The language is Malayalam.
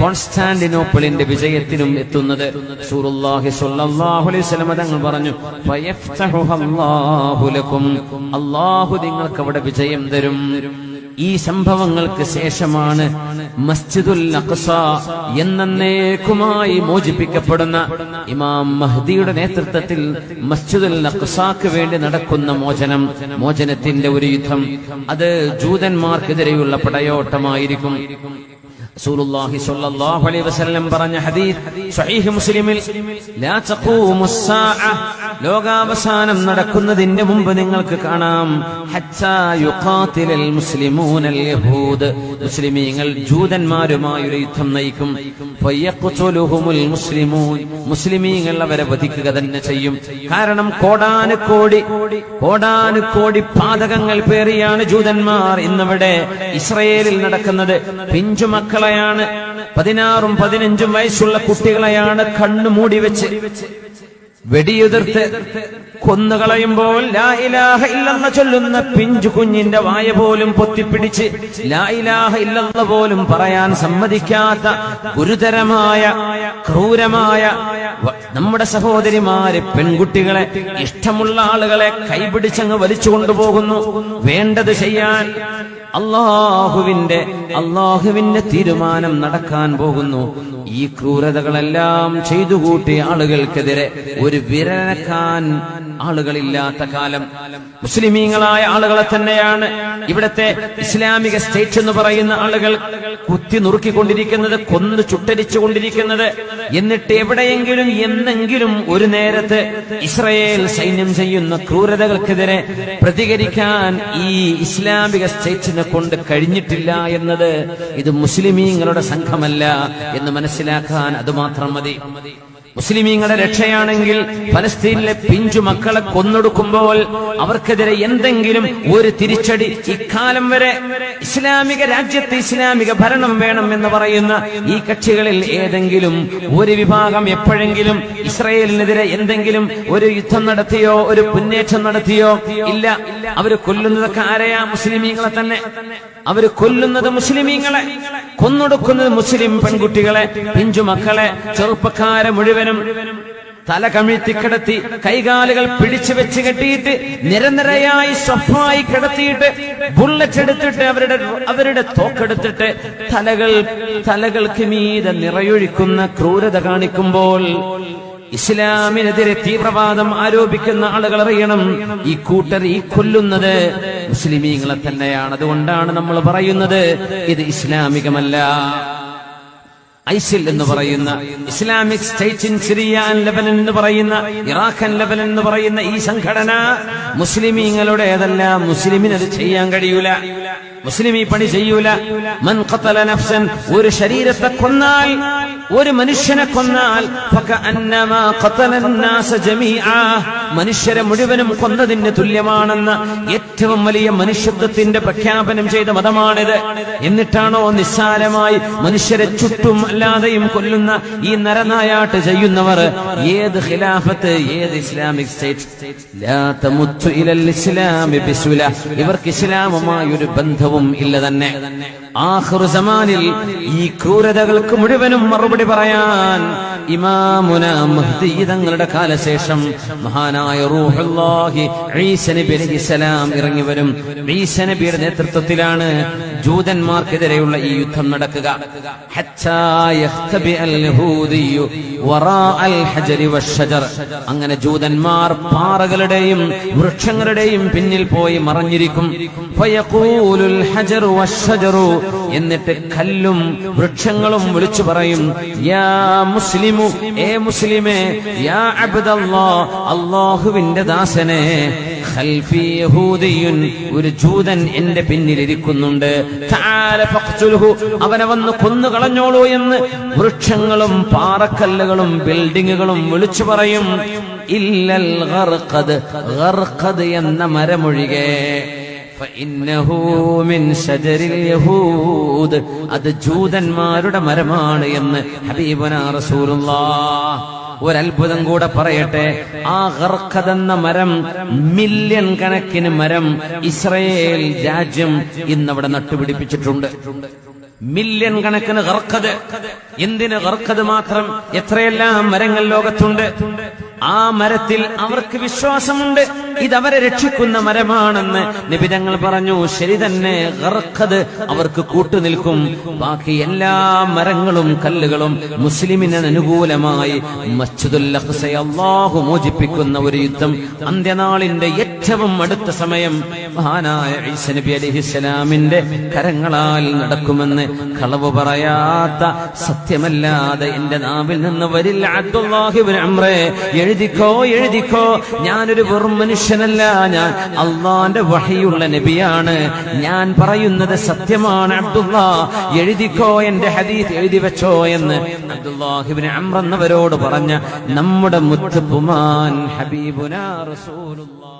കോൺസ്റ്റാന്റിനോപ്പിളിന്റെ വിജയത്തിനും എത്തുന്നത് തങ്ങൾ പറഞ്ഞു അള്ളാഹു നിങ്ങൾക്ക് അവിടെ വിജയം തരും. ഈ സംഭവങ്ങൾക്ക് ശേഷമാണ് മസ്ജിദുൽ അഖ്സ എന്നേക്കുമായി മോചിപ്പിക്കപ്പെടുന്ന ഇമാം മഹ്ദിയുടെ നേതൃത്വത്തിൽ മസ്ജിദുൽ അഖ്സാക്ക് വേണ്ടി നടക്കുന്ന മോചനം മോചനത്തിന്റെ ഒരു യുദ്ധം. അത് ജൂതന്മാർക്കെതിരെയുള്ള പടയോട്ടമായിരിക്കും. സ്വല്ലല്ലാഹു അലൈഹി വസല്ലം പറഞ്ഞ ഹദീസ് മുസ്ലിമിൽ ലാ ലോകാവസാനം നടക്കുന്നതിന്റെ മുമ്പ് നിങ്ങൾക്ക് കാണാം. ഹത്താ യുഖാതിലൽ മുസ്ലിമൂനൽ യഹൂദ്. മുസ്ലിമീങ്ങൾ ജൂതന്മാരുമായി ഒരു യുദ്ധം നയിക്കും. മുസ്ലിമൂൻ. മുസ്ലിമീങ്ങൾ അവരെ വധിക്കുക തന്നെ ചെയ്യും. കാരണം കോടാനുകോടി കോടാനുകോടി പാതകങ്ങൾ പേറിയാണ് ജൂതന്മാർ ഇന്നിവിടെ ഇസ്രയേലിൽ നടക്കുന്നത്. പിഞ്ചു മക്കളെയാണ് പതിനാറും പതിനഞ്ചും വയസ്സുള്ള കുട്ടികളെയാണ് കണ്ണു മൂടി വെച്ച് വെടിയുതിർത്ത് കൊന്നുകളയുമ്പോൾ ലാ ഇലാഹ ഇല്ലെന്ന് ചൊല്ലുന്ന പിഞ്ചു കുഞ്ഞിന്റെ വായ പോലും പൊത്തിപ്പിടിച്ച് ലാ ഇലാഹ ഇല്ലെന്ന് പോലും പറയാൻ സമ്മതിക്കാത്ത ഗുരുതരമായ ക്രൂരമായ നമ്മുടെ സഹോദരിമാര് പെൺകുട്ടികളെ ഇഷ്ടമുള്ള ആളുകളെ കൈപിടിച്ചങ്ങ് വലിച്ചു കൊണ്ടുപോകുന്നു. വേണ്ടത് ചെയ്യാൻ അള്ളാഹുവിന്റെ അള്ളാഹുവിന്റെ തീരുമാനം നടക്കാൻ പോകുന്നു. ഈ ക്രൂരതകളെല്ലാം ചെയ്തു കൂട്ടിയ ആളുകൾക്കെതിരെ ഒരു വിരനക്കാൻ ആളുകളില്ലാത്ത കാലം. മുസ്ലിമീങ്ങളായ ആളുകളെ തന്നെയാണ് ഇവിടത്തെ ഇസ്ലാമിക സ്റ്റേറ്റ് എന്ന് പറയുന്ന ആളുകൾ കുത്തി നുറുക്കിക്കൊണ്ടിരിക്കുന്നത് കൊന്ന് ചുട്ടരിച്ചു കൊണ്ടിരിക്കുന്നത് എന്നിട്ട് എവിടെയെങ്കിലും എന്നെങ്കിലും ഒരു നേരത്ത് ഇസ്രയേൽ സൈന്യം ചെയ്യുന്ന ക്രൂരതകൾക്കെതിരെ പ്രതികരിക്കാൻ ഈ ഇസ്ലാമിക സ്റ്റേറ്റിനെ കൊണ്ട് കഴിഞ്ഞിട്ടില്ല എന്നത് ഇത് മുസ്ലിമീങ്ങളുടെ സംഘമല്ല എന്ന് മനസ്സിലാക്കാൻ അതുമാത്രം മതി. മുസ്ലിമീങ്ങളുടെ രക്ഷയാണെങ്കിൽ ഫലസ്തീനിലെ പിഞ്ചു മക്കളെ കൊന്നൊടുക്കുമ്പോൾ അവർക്കെതിരെ എന്തെങ്കിലും ഒരു തിരിച്ചടി ഇക്കാലം വരെ ഇസ്ലാമിക രാജ്യത്ത് ഇസ്ലാമിക ഭരണം വേണം എന്ന് പറയുന്ന ഈ കക്ഷികളിൽ ഏതെങ്കിലും ഒരു വിഭാഗം എപ്പോഴെങ്കിലും ഇസ്രയേലിനെതിരെ എന്തെങ്കിലും ഒരു യുദ്ധം നടത്തിയോ ഒരു മുന്നേറ്റം നടത്തിയോ? ഇല്ല. അവർ കൊല്ലുന്നതൊക്കെ ആരെയാ? മുസ്ലിമീങ്ങളെ തന്നെ. അവർ കൊല്ലുന്നത് മുസ്ലിമീങ്ങളെ. കൊന്നൊടുക്കുന്നത് മുസ്ലിം പെൺകുട്ടികളെ പിഞ്ചു മക്കളെ ചെറുപ്പക്കാരെ മുഴുവനും തല കമിഴ്ത്തി കിടത്തി കൈകാലുകൾ പിടിച്ചു വെച്ച് കെട്ടിയിട്ട് നിരനിരയായി സ്വഫായി കിടത്തിയിട്ട് ബുള്ളറ്റ് എടുത്തിട്ട് അവരുടെ അവരുടെ തോക്കെടുത്തിട്ട് തലകൾ തലകൾക്ക് മീതെ നിറയൊഴിക്കുന്ന ക്രൂരത കാണിക്കുമ്പോൾ ഇസ്ലാമിനെതിരെ തീവ്രവാദം ആരോപിക്കുന്ന ആളുകൾ അറിയണം. ഈ കൂട്ടർ ഈ കൊല്ലുന്നത് മുസ്ലിമീങ്ങളെ തന്നെയാണ്. അതുകൊണ്ടാണ് നമ്മൾ പറയുന്നത് ഇത് ഇസ്ലാമികമല്ല. ഐസിൽ എന്ന് പറയുന്ന Islamic State in Syria and Lebanon എന്ന് പറയുന്ന ഇറാഖൻ ആൻഡ് ലെബനൻ എന്ന് പറയുന്ന ഈ സംഘടന മുസ്ലിമീങ്ങളുടേതല്ല. മുസ്ലിമിന് അത് ചെയ്യാൻ കഴിയൂല. മുസ്ലിം ഈ പണി ചെയ്യൂല. മൻ ഖത്തല നഫ്സൻ ഒരു ശരീരത്തെ കൊന്നാൽ ഒരു മനുഷ്യനെ കൊന്നാൽ ഫക അന്നമാ നാസ മനുഷ്യരെ മുഴുവനും കൊന്നതിന് തുല്യമാണെന്ന ഏറ്റവും വലിയ മനുഷ്യത്വത്തിന്റെ പ്രഖ്യാപനം ചെയ്ത മതമാണിത്. എന്നിട്ടാണോ നിസ്സാരമായി മനുഷ്യരെ ചുറ്റും അല്ലാതെയും കൊല്ലുന്ന ഈ നരനായാട്ട് ചെയ്യുന്നവർ? ഏത് ഖിലാഫത്ത് ഏത് ഇസ്ലാമിക് സ്റ്റേറ്റ്? ഇവർക്ക് ഇസ്ലാമുമായി ഒരു ബന്ധവും ഇല്ല തന്നെ. ആഹ്റുസമാനിൽ ഈ ക്രൂരതകൾക്ക് മുഴുവനും മറുപടി പറയാൻ ഇമാമുന മഹ്ദി തങ്ങളുടെ കാലശേഷം മഹാനായ റൂഹുല്ലാഹി ഈസ നബി അലൈഹിസ്സലാം ഇറങ്ങി വരും. ഈസ നബിയുടെ നേതൃത്വത്തിലാണ് ജൂതന്മാർക്കെതിരെയുള്ള ഈ യുദ്ധം നടക്കുക. അങ്ങനെ ജൂതന്മാർ പാറകളുടെയും വൃക്ഷങ്ങളുടെയും പിന്നിൽ പോയി മറഞ്ഞിരിക്കും. എന്നിട്ട് കല്ലും വൃക്ഷങ്ങളും വിളിച്ചു പറയും യാ മുസ്ലിമു ഏ മുസ്ലിമേ യാ അബ്ദല്ലാ അള്ളാഹുവിന്റെ ദാസനെ. ഒരു ജൂതൻ എന്റെ പിന്നിലിരിക്കുന്നുണ്ട്. അവനെ വന്ന് കൊന്നു കളഞ്ഞോളൂ എന്ന് വൃക്ഷങ്ങളും പാറക്കല്ലുകളും ബിൽഡിങ്ങുകളും വിളിച്ചു പറയും. ഇല്ലൽ എന്ന മരമൊഴികെ. അത് ജൂതന്മാരുടെ മരമാണ് എന്ന് ഹബീബന റസൂലുള്ള ഒരത്ഭുതം കൂടെ പറയട്ടെ. ആ ഹർഖതെന്ന മരം മില്യൺ കണക്കിന് മരം ഇസ്രയേൽ രാജ്യം ഇന്നവിടെ നട്ടുപിടിപ്പിച്ചിട്ടുണ്ട്. മില്യൺ കണക്കിന് ഹർഖത് എന്തിന് ഹർഖത് മാത്രം? എത്രയെല്ലാം മരങ്ങൾ ലോകത്തുണ്ട്. ആ മരത്തിൽ അവർക്ക് വിശ്വാസമുണ്ട്. ഇതവരെ രക്ഷിക്കുന്ന മരമാണെന്ന് നിബിതങ്ങൾ പറഞ്ഞു ശരി തന്നെ അവർക്ക് കൂട്ടുനിൽക്കും ബാക്കി എല്ലാ മരങ്ങളും കല്ലുകളും മുസ്ലിമിന് അനുകൂലമായി മസ്ജിദുൽ മോചിപ്പിക്കുന്ന ഒരു യുദ്ധം. അന്ത്യനാളിന്റെ ഏറ്റവും അടുത്ത സമയം മഹാനായ ഈസ നബി അലിഹിസ്സലാമിന്റെ കരങ്ങളാൽ നടക്കുമെന്ന് കളവ് പറയാത്ത സത്യമല്ലാതെ എന്റെ നാവിൽ നിന്ന് വരില്ല. എഴുതിക്കോ എഴുതിക്കോ. ഞാനൊരു വെറും മനുഷ്യനല്ല ഞാൻ അള്ളാന്റെ വഹിയുള്ള നബിയാണ്. ഞാൻ പറയുന്നത് സത്യമാണ് അബ്ദുള്ള. എഴുതിക്കോ എന്റെ ഹദീസ് എഴുതി വെച്ചോ എന്ന്. അബ്ദുല്ലാഹിബിന് അംർ എന്നവരോട് പറഞ്ഞ നമ്മുടെ മുത്തുപ്പുമാൻ ഹബീബുനാ റസൂലുള്ളാഹ്